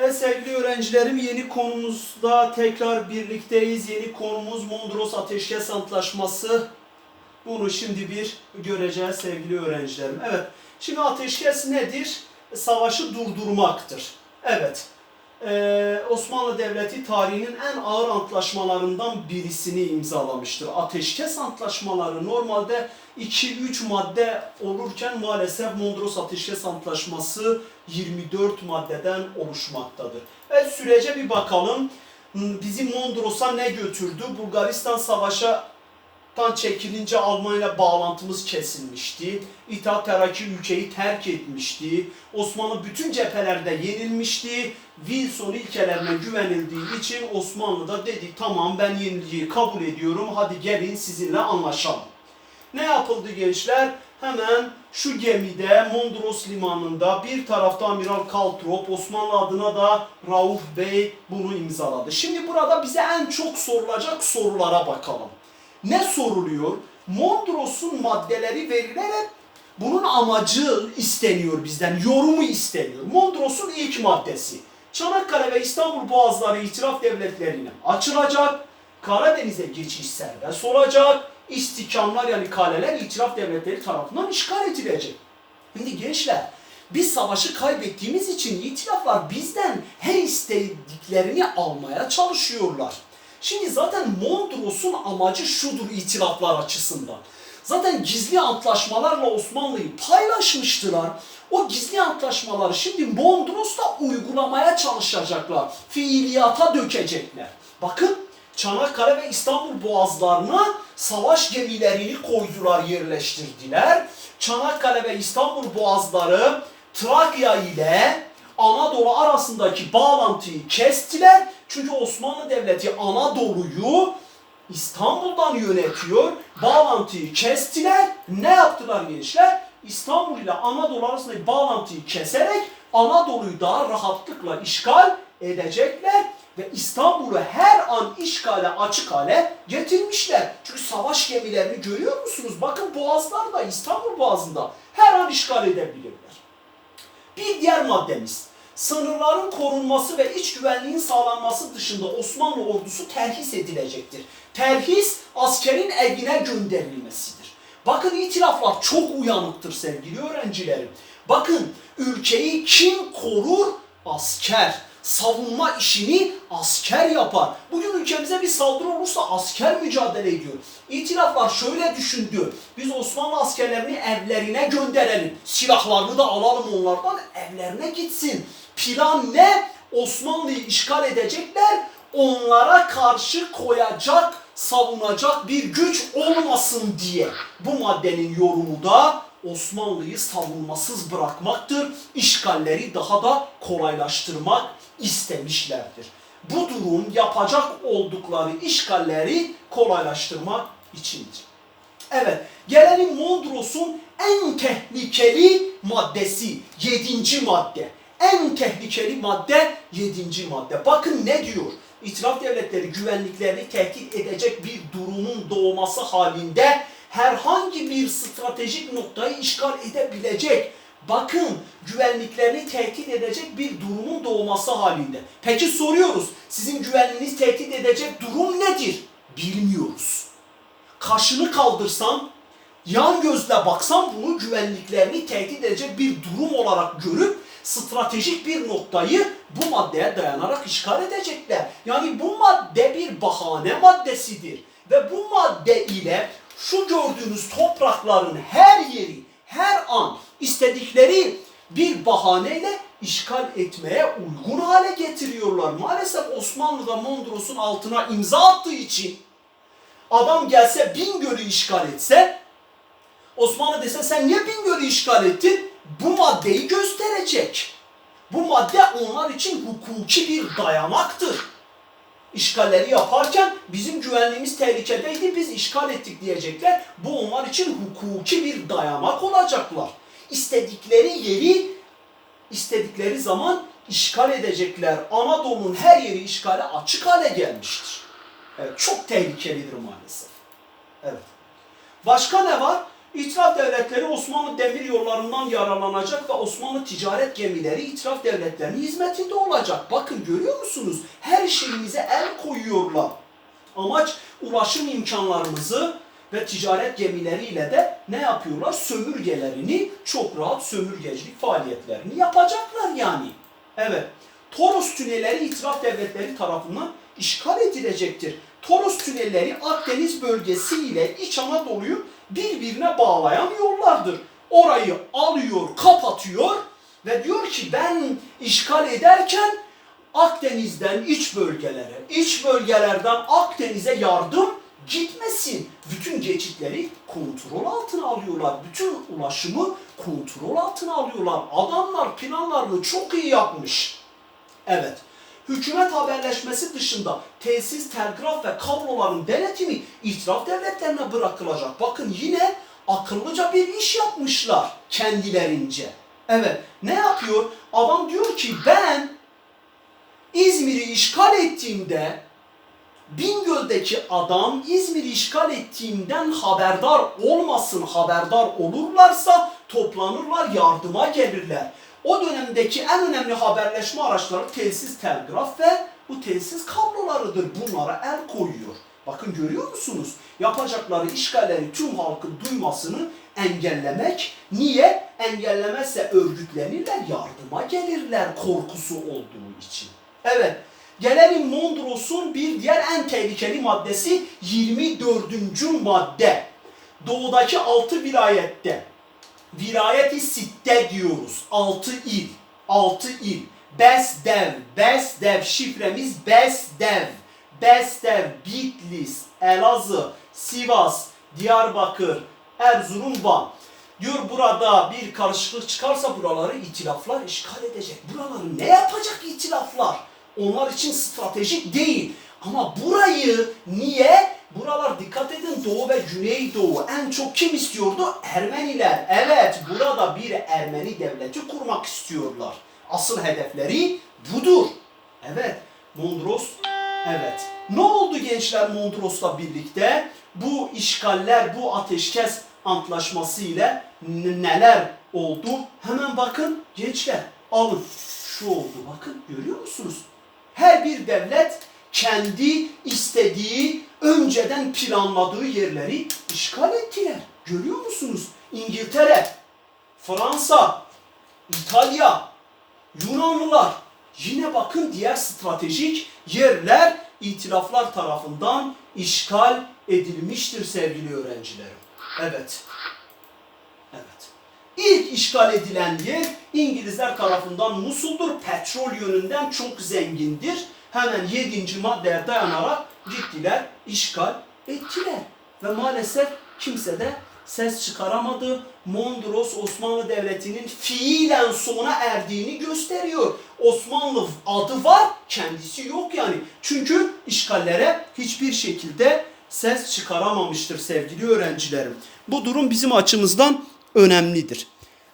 Evet sevgili öğrencilerim yeni konumuzda tekrar birlikteyiz. Yeni konumuz Mondros Ateşkes Antlaşması. Bunu şimdi bir göreceğiz sevgili öğrencilerim. Evet şimdi ateşkes nedir? Savaşı durdurmaktır. Evet ee, Osmanlı Devleti tarihinin en ağır antlaşmalarından birisini imzalamıştır. Ateşkes antlaşmaları normalde 2-3 madde olurken maalesef Mondros Ateşkes Antlaşması 24 maddeden oluşmaktadır. Evet sürece bir bakalım. Bizi Mondros'a ne götürdü? Bulgaristan Savaş'a Tan çekilince Almanya bağlantımız kesilmişti. İttihat Terakki ülkeyi terk etmişti. Osmanlı bütün cephelerde yenilmişti. Wilson ilkelerine güvenildiği için Osmanlı da dedi tamam ben yenilgiyi kabul ediyorum hadi gelin sizinle anlaşalım. Ne yapıldı gençler? Hemen şu gemide Mondros limanında bir tarafta Amiral Kaltrop, Osmanlı adına da Rauf Bey bunu imzaladı. Şimdi burada bize en çok sorulacak sorulara bakalım. Ne soruluyor? Mondros'un maddeleri verilerek bunun amacı isteniyor bizden, yorumu isteniyor. Mondros'un ilk maddesi. Çanakkale ve İstanbul boğazları itiraf devletlerine açılacak. Karadeniz'e geçiş serbest olacak. İstikamlar yani kaleler itiraf devletleri tarafından işgal edilecek. Şimdi gençler biz savaşı kaybettiğimiz için itiraflar bizden her istediklerini almaya çalışıyorlar. Şimdi zaten Mondros'un amacı şudur itiraflar açısından. Zaten gizli antlaşmalarla Osmanlı'yı paylaşmıştılar. O gizli antlaşmaları şimdi Mondros'ta uygulamaya çalışacaklar. Fiiliyata dökecekler. Bakın Çanakkale ve İstanbul boğazlarına savaş gemilerini koydular, yerleştirdiler. Çanakkale ve İstanbul boğazları Trakya ile Anadolu arasındaki bağlantıyı kestiler. Çünkü Osmanlı Devleti Anadolu'yu İstanbul'dan yönetiyor. Bağlantıyı kestiler. Ne yaptılar gençler? İstanbul ile Anadolu arasındaki bağlantıyı keserek Anadolu'yu daha rahatlıkla işgal edecekler ve İstanbul'u her an işgale açık hale getirmişler. Çünkü savaş gemilerini görüyor musunuz? Bakın boğazlarda İstanbul boğazında her an işgal edebilirler. Bir diğer maddemiz sınırların korunması ve iç güvenliğin sağlanması dışında Osmanlı ordusu terhis edilecektir. Terhis askerin evine gönderilmesidir. Bakın itiraflar çok uyanıktır sevgili öğrencilerim. Bakın ülkeyi kim korur? Asker. Savunma işini asker yapar. Bugün ülkemize bir saldırı olursa asker mücadele ediyor. İtiraflar şöyle düşündü. Biz Osmanlı askerlerini evlerine gönderelim. Silahlarını da alalım onlardan evlerine gitsin. Plan ne? Osmanlı'yı işgal edecekler. Onlara karşı koyacak, savunacak bir güç olmasın diye. Bu maddenin yorumu da Osmanlı'yı savunmasız bırakmaktır. İşgalleri daha da kolaylaştırmak istemişlerdir. Bu durum yapacak oldukları işgalleri kolaylaştırmak içindir. Evet, gelelim Mondros'un en tehlikeli maddesi, yedinci madde. En tehlikeli madde yedinci madde. Bakın ne diyor? İtiraf devletleri güvenliklerini tehdit edecek bir durumun doğması halinde herhangi bir stratejik noktayı işgal edebilecek. Bakın güvenliklerini tehdit edecek bir durumun doğması halinde. Peki soruyoruz. Sizin güvenliğinizi tehdit edecek durum nedir? Bilmiyoruz. Kaşını kaldırsan, yan gözle baksan bunu güvenliklerini tehdit edecek bir durum olarak görüp stratejik bir noktayı bu maddeye dayanarak işgal edecekler. Yani bu madde bir bahane maddesidir. Ve bu madde ile şu gördüğünüz toprakların her yeri, her an istedikleri bir bahaneyle işgal etmeye uygun hale getiriyorlar. Maalesef Osmanlı da Mondros'un altına imza attığı için adam gelse Bingöl'ü işgal etse Osmanlı dese sen niye Bingöl'ü işgal ettin? Bu maddeyi gösterecek. Bu madde onlar için hukuki bir dayanaktır. İşgalleri yaparken bizim güvenliğimiz tehlikedeydi biz işgal ettik diyecekler. Bu onlar için hukuki bir dayanak olacaklar. İstedikleri yeri istedikleri zaman işgal edecekler. Anadolu'nun her yeri işgale açık hale gelmiştir. Evet, çok tehlikelidir maalesef. Evet. Başka ne var? İtiraf devletleri Osmanlı demir yollarından yararlanacak ve Osmanlı ticaret gemileri itiraf devletlerinin hizmetinde olacak. Bakın görüyor musunuz? Her şeyimize el koyuyorlar. Amaç ulaşım imkanlarımızı ve ticaret gemileriyle de ne yapıyorlar? Sömürgelerini çok rahat sömürgecilik faaliyetlerini yapacaklar yani. Evet. Toros tünelleri itiraf devletleri tarafından işgal edilecektir. Toros tünelleri Akdeniz bölgesi ile İç Anadolu'yu birbirine bağlayan yollardır. Orayı alıyor, kapatıyor ve diyor ki ben işgal ederken Akdeniz'den iç bölgelere, iç bölgelerden Akdeniz'e yardım gitmesin. Bütün geçitleri kontrol altına alıyorlar. Bütün ulaşımı kontrol altına alıyorlar. Adamlar planlarını çok iyi yapmış. Evet. Hükümet haberleşmesi dışında tesis, telgraf ve kabloların denetimi itiraf devletlerine bırakılacak. Bakın yine akıllıca bir iş yapmışlar kendilerince. Evet. Ne yapıyor? Adam diyor ki ben İzmir'i işgal ettiğimde Bingöl'deki adam İzmir'i işgal ettiğimden haberdar olmasın, haberdar olurlarsa toplanırlar, yardıma gelirler. O dönemdeki en önemli haberleşme araçları telsiz telgraf ve bu telsiz kablolarıdır. Bunlara el koyuyor. Bakın görüyor musunuz? Yapacakları işgalleri tüm halkın duymasını engellemek. Niye? Engellemezse örgütlenirler, yardıma gelirler korkusu olduğu için. Evet. Gelelim Mondros'un bir diğer en tehlikeli maddesi 24. madde. Doğudaki 6 vilayette vilayeti sitte diyoruz. 6 il. 6 il. Besdev. Besdev şifremiz Besdev. Besdev, Bitlis, Elazığ, Sivas, Diyarbakır, Erzurum, Van. Diyor burada bir karışıklık çıkarsa buraları itilaflar işgal edecek. Buraları ne yapacak itilaflar? Onlar için stratejik değil. Ama burayı niye? Buralar dikkat edin Doğu ve Güneydoğu en çok kim istiyordu? Ermeniler. Evet burada bir Ermeni devleti kurmak istiyorlar. Asıl hedefleri budur. Evet Mondros evet. Ne oldu gençler Mondros'la birlikte? Bu işgaller, bu ateşkes antlaşması ile neler oldu? Hemen bakın gençler alın. Şu oldu bakın görüyor musunuz? Her bir devlet kendi istediği, önceden planladığı yerleri işgal ettiler. Görüyor musunuz? İngiltere, Fransa, İtalya, Yunanlılar. Yine bakın diğer stratejik yerler itilaflar tarafından işgal edilmiştir sevgili öğrencilerim. Evet. Evet. İlk işgal edilen yer İngilizler tarafından Musul'dur. Petrol yönünden çok zengindir. Hemen 7. maddeye dayanarak gittiler, işgal ettiler. Ve maalesef kimse de ses çıkaramadı. Mondros Osmanlı Devleti'nin fiilen sona erdiğini gösteriyor. Osmanlı adı var, kendisi yok yani. Çünkü işgallere hiçbir şekilde ses çıkaramamıştır sevgili öğrencilerim. Bu durum bizim açımızdan önemlidir.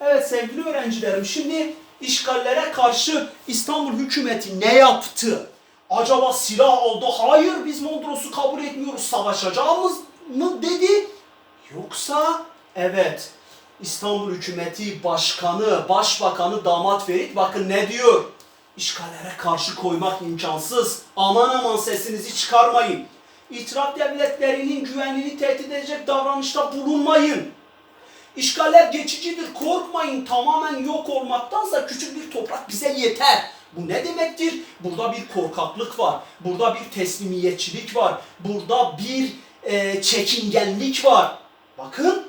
Evet sevgili öğrencilerim şimdi işgallere karşı İstanbul hükümeti ne yaptı? Acaba silah aldı? Hayır biz Mondros'u kabul etmiyoruz savaşacağımız mı dedi? Yoksa evet İstanbul hükümeti başkanı, başbakanı damat Ferit bakın ne diyor? İşgallere karşı koymak imkansız. Aman aman sesinizi çıkarmayın. İtiraf devletlerinin güvenliğini tehdit edecek davranışta bulunmayın. İşgaller geçicidir, korkmayın. Tamamen yok olmaktansa küçük bir toprak bize yeter. Bu ne demektir? Burada bir korkaklık var. Burada bir teslimiyetçilik var. Burada bir e, çekingenlik var. Bakın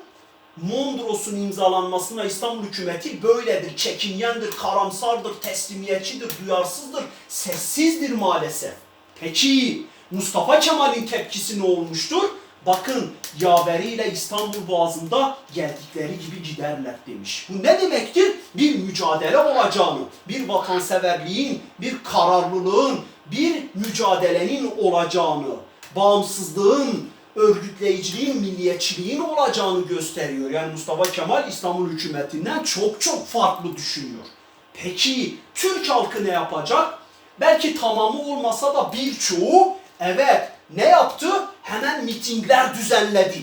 Mondros'un imzalanmasına İstanbul hükümeti böyledir. Çekingendir, karamsardır, teslimiyetçidir, duyarsızdır, sessizdir maalesef. Peki Mustafa Kemal'in tepkisi ne olmuştur? Bakın yaveriyle İstanbul Boğazı'nda geldikleri gibi giderler demiş. Bu ne demektir? Bir mücadele olacağını, bir vatanseverliğin, bir kararlılığın, bir mücadelenin olacağını, bağımsızlığın, örgütleyiciliğin, milliyetçiliğin olacağını gösteriyor. Yani Mustafa Kemal İstanbul hükümetinden çok çok farklı düşünüyor. Peki Türk halkı ne yapacak? Belki tamamı olmasa da birçoğu evet ne yaptı? Hemen mitingler düzenledi.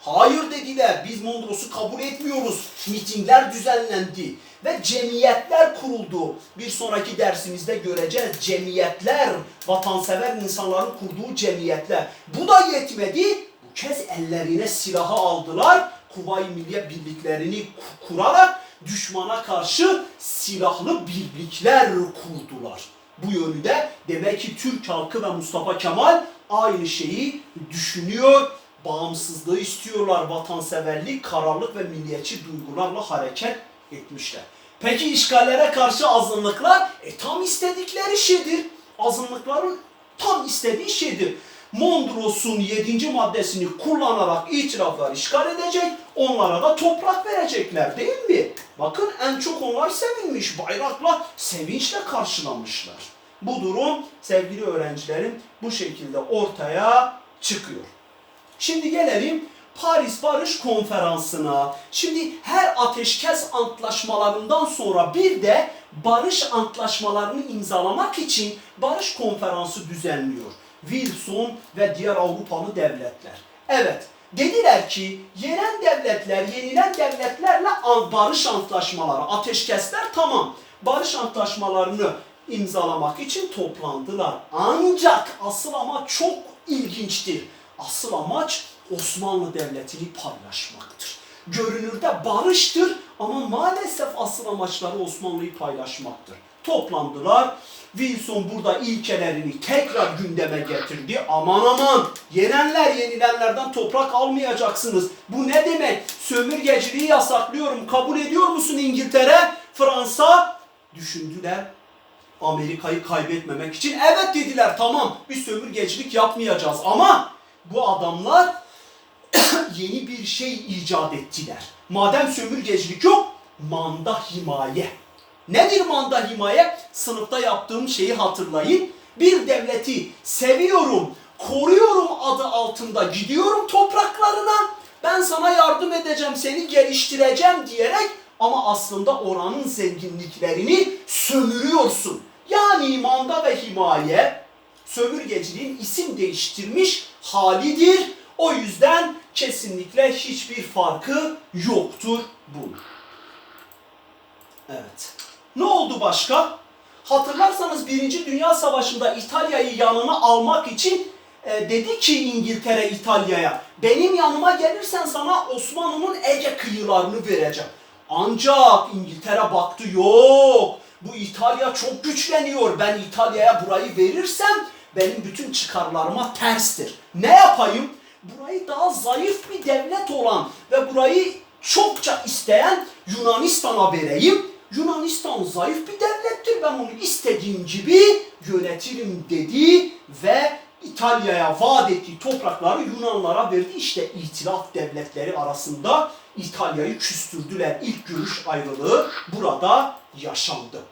Hayır dediler biz Mondros'u kabul etmiyoruz. Mitingler düzenlendi ve cemiyetler kuruldu. Bir sonraki dersimizde göreceğiz cemiyetler, vatansever insanların kurduğu cemiyetler. Bu da yetmedi. Bu kez ellerine silahı aldılar. Kuvayi Milliye birliklerini ku- kurarak düşmana karşı silahlı birlikler kurdular. Bu yönde demek ki Türk halkı ve Mustafa Kemal aynı şeyi düşünüyor. Bağımsızlığı istiyorlar, vatanseverlik, kararlılık ve milliyetçi duygularla hareket etmişler. Peki işgallere karşı azınlıklar e, tam istedikleri şeydir. Azınlıkların tam istediği şeydir. Mondros'un 7. maddesini kullanarak itiraflar işgal edecek, onlara da toprak verecekler değil mi? Bakın en çok onlar sevinmiş, bayrakla, sevinçle karşılamışlar. Bu durum sevgili öğrencilerim bu şekilde ortaya çıkıyor. Şimdi gelelim Paris Barış Konferansı'na. Şimdi her ateşkes antlaşmalarından sonra bir de barış antlaşmalarını imzalamak için barış konferansı düzenliyor. Wilson ve diğer Avrupalı devletler. Evet, dediler ki yenen devletler, yenilen devletlerle barış antlaşmaları, ateşkesler tamam. Barış antlaşmalarını imzalamak için toplandılar. Ancak asıl amaç çok ilginçtir. Asıl amaç Osmanlı Devleti'ni paylaşmaktır. Görünürde barıştır ama maalesef asıl amaçları Osmanlı'yı paylaşmaktır. Toplandılar. Wilson burada ilkelerini tekrar gündeme getirdi. Aman aman yenenler yenilenlerden toprak almayacaksınız. Bu ne demek? Sömürgeciliği yasaklıyorum. Kabul ediyor musun İngiltere, Fransa? Düşündüler. Amerika'yı kaybetmemek için evet dediler tamam bir sömürgecilik yapmayacağız ama bu adamlar yeni bir şey icat ettiler. Madem sömürgecilik yok manda himaye. Nedir manda himaye? Sınıfta yaptığım şeyi hatırlayın. Bir devleti seviyorum, koruyorum adı altında gidiyorum topraklarına. Ben sana yardım edeceğim, seni geliştireceğim diyerek ama aslında oranın zenginliklerini sömürüyorsun. Yani manda ve himaye sömürgeciliğin isim değiştirmiş halidir. O yüzden kesinlikle hiçbir farkı yoktur bunun. Evet. Ne oldu başka? Hatırlarsanız Birinci Dünya Savaşı'nda İtalya'yı yanına almak için e, dedi ki İngiltere İtalya'ya benim yanıma gelirsen sana Osmanlı'nın Ege kıyılarını vereceğim. Ancak İngiltere baktı yok bu İtalya çok güçleniyor ben İtalya'ya burayı verirsem benim bütün çıkarlarıma terstir. Ne yapayım? Burayı daha zayıf bir devlet olan ve burayı çokça isteyen Yunanistan'a vereyim. Yunanistan zayıf bir devlettir. Ben onu istediğim gibi yönetirim dedi ve İtalya'ya vaat ettiği toprakları Yunanlara verdi. İşte itilaf devletleri arasında İtalya'yı küstürdüler. İlk görüş ayrılığı burada yaşandı.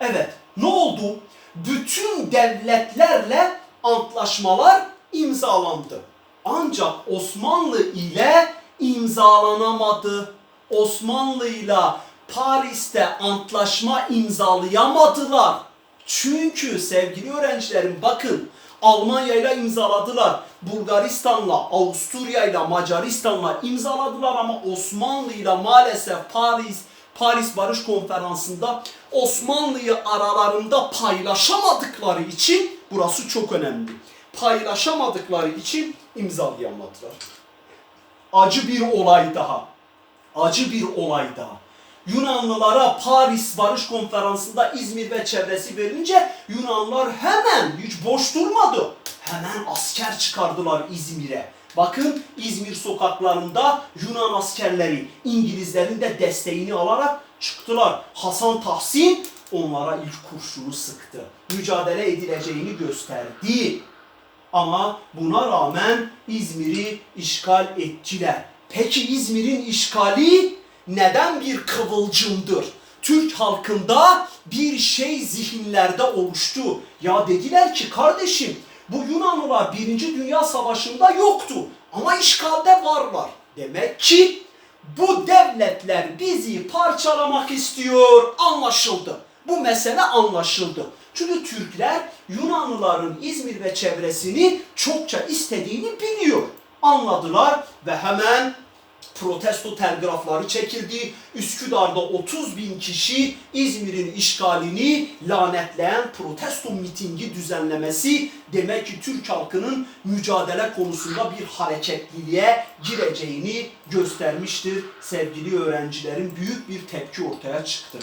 Evet, ne oldu? Bütün devletlerle antlaşmalar imzalandı. Ancak Osmanlı ile imzalanamadı. Osmanlı ile Paris'te antlaşma imzalayamadılar. Çünkü sevgili öğrencilerim bakın Almanya ile imzaladılar. Bulgaristan'la, Avusturya ile, Macaristan'la imzaladılar ama Osmanlı ile maalesef Paris Paris Barış Konferansı'nda Osmanlı'yı aralarında paylaşamadıkları için burası çok önemli. Paylaşamadıkları için imzalayamadılar. Acı bir olay daha. Acı bir olay daha. Yunanlılara Paris Barış Konferansı'nda İzmir ve çevresi verince Yunanlar hemen hiç boş durmadı. Hemen asker çıkardılar İzmir'e. Bakın İzmir sokaklarında Yunan askerleri İngilizlerin de desteğini alarak çıktılar. Hasan Tahsin onlara ilk kurşunu sıktı. Mücadele edileceğini gösterdi. Ama buna rağmen İzmir'i işgal ettiler. Peki İzmir'in işgali neden bir kıvılcımdır? Türk halkında bir şey zihinlerde oluştu. Ya dediler ki kardeşim bu Yunanlılar Birinci Dünya Savaşı'nda yoktu ama işgalde varlar. Demek ki bu devletler bizi parçalamak istiyor anlaşıldı. Bu mesele anlaşıldı. Çünkü Türkler Yunanlıların İzmir ve çevresini çokça istediğini biliyor. anladılar ve hemen protesto telgrafları çekildi. Üsküdar'da 30 bin kişi İzmir'in işgalini lanetleyen protesto mitingi düzenlemesi demek ki Türk halkının mücadele konusunda bir hareketliliğe gireceğini göstermiştir. Sevgili öğrencilerin büyük bir tepki ortaya çıktı.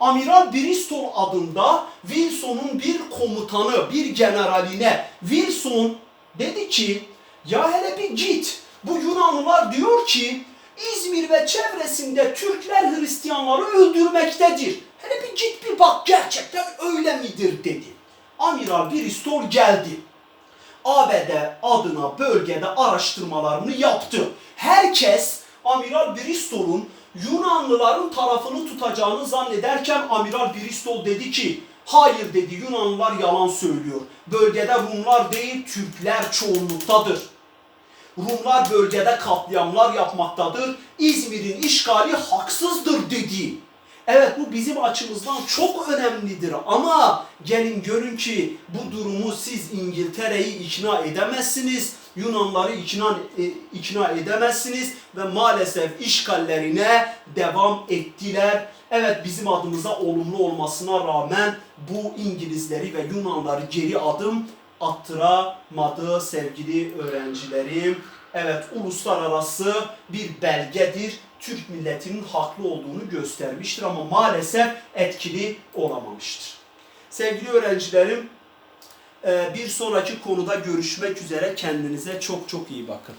Amiral Bristol adında Wilson'un bir komutanı, bir generaline Wilson dedi ki ya hele bir git bu Yunanlılar diyor ki İzmir ve çevresinde Türkler Hristiyanları öldürmektedir. Hele bir git bir bak gerçekten öyle midir dedi. Amiral Bristol geldi. ABD adına bölgede araştırmalarını yaptı. Herkes Amiral Bristol'un Yunanlıların tarafını tutacağını zannederken Amiral Bristol dedi ki hayır dedi Yunanlılar yalan söylüyor. Bölgede Rumlar değil Türkler çoğunluktadır. Rumlar bölgede katliamlar yapmaktadır. İzmir'in işgali haksızdır dedi. Evet bu bizim açımızdan çok önemlidir ama gelin görün ki bu durumu siz İngiltere'yi ikna edemezsiniz. Yunanları ikna, e, ikna edemezsiniz ve maalesef işgallerine devam ettiler. Evet bizim adımıza olumlu olmasına rağmen bu İngilizleri ve Yunanları geri adım attıramadı sevgili öğrencilerim. Evet uluslararası bir belgedir. Türk milletinin haklı olduğunu göstermiştir ama maalesef etkili olamamıştır. Sevgili öğrencilerim e, bir sonraki konuda görüşmek üzere kendinize çok çok iyi bakın.